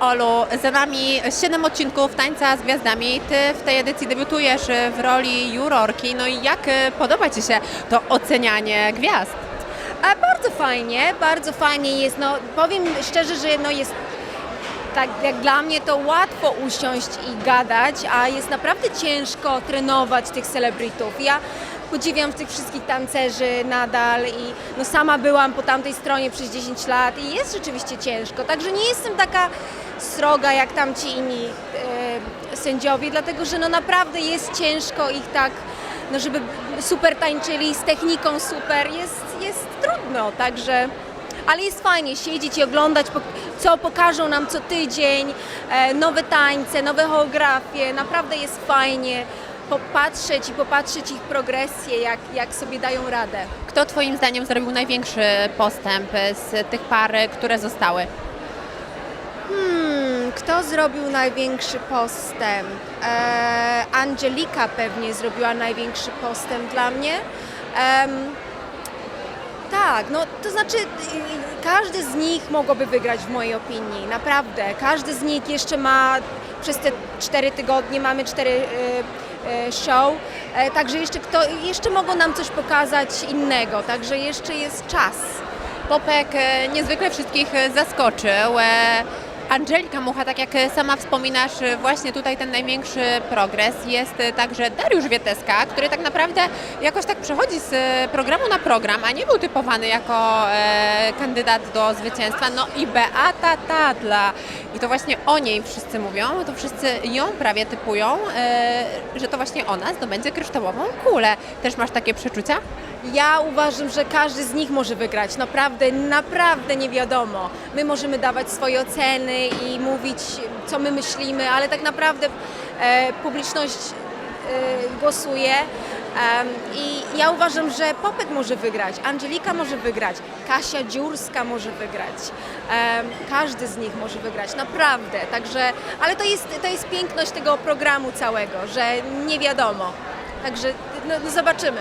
Olu, za nami 7 odcinków Tańca z Gwiazdami. Ty w tej edycji debiutujesz w roli jurorki. No i jak e, podoba Ci się to ocenianie gwiazd? A bardzo fajnie, bardzo fajnie jest. No, powiem szczerze, że no jest tak jak dla mnie to łatwo usiąść i gadać, a jest naprawdę ciężko trenować tych celebrytów. Ja podziwiam tych wszystkich tancerzy nadal i no sama byłam po tamtej stronie przez 10 lat i jest rzeczywiście ciężko. Także nie jestem taka sroga jak tamci inni e, sędziowie, dlatego że no naprawdę jest ciężko ich tak no żeby super tańczyli z techniką super, jest, jest trudno, także ale jest fajnie siedzieć i oglądać, co pokażą nam co tydzień, e, nowe tańce, nowe choreografie, naprawdę jest fajnie popatrzeć i popatrzeć ich progresję, jak, jak sobie dają radę. Kto Twoim zdaniem zrobił największy postęp z tych par, które zostały? Hmm, kto zrobił największy postęp? E, Angelika pewnie zrobiła największy postęp dla mnie. Em, tak, no to znaczy y, każdy z nich mogłoby wygrać w mojej opinii, naprawdę. Każdy z nich jeszcze ma przez te cztery tygodnie, mamy cztery y, y, show, e, także jeszcze, kto, jeszcze mogą nam coś pokazać innego, także jeszcze jest czas. Popek e, niezwykle wszystkich e, zaskoczył. Angelika Mucha, tak jak e, sama wspominasz, e, właśnie tutaj ten największy progres. Jest e, także Dariusz Wieteska, który tak naprawdę jakoś tak przechodzi z programu na program, a nie był typowany jako e, kandydat do zwycięstwa. No i Beata Tadla. I to właśnie o niej wszyscy mówią, to wszyscy ją prawie typują, e, że to właśnie ona zdobędzie kryształową kulę. Też masz takie przeczucia? Ja uważam, że każdy z nich może wygrać. Naprawdę, naprawdę nie wiadomo. My możemy dawać swoje oceny i mówić, co my myślimy, ale tak naprawdę e, publiczność e, głosuje. I ja uważam, że Popek może wygrać, Angelika może wygrać, Kasia Dziurska może wygrać. Każdy z nich może wygrać, naprawdę. Także, ale to jest, to jest piękność tego programu całego, że nie wiadomo. Także no, no zobaczymy.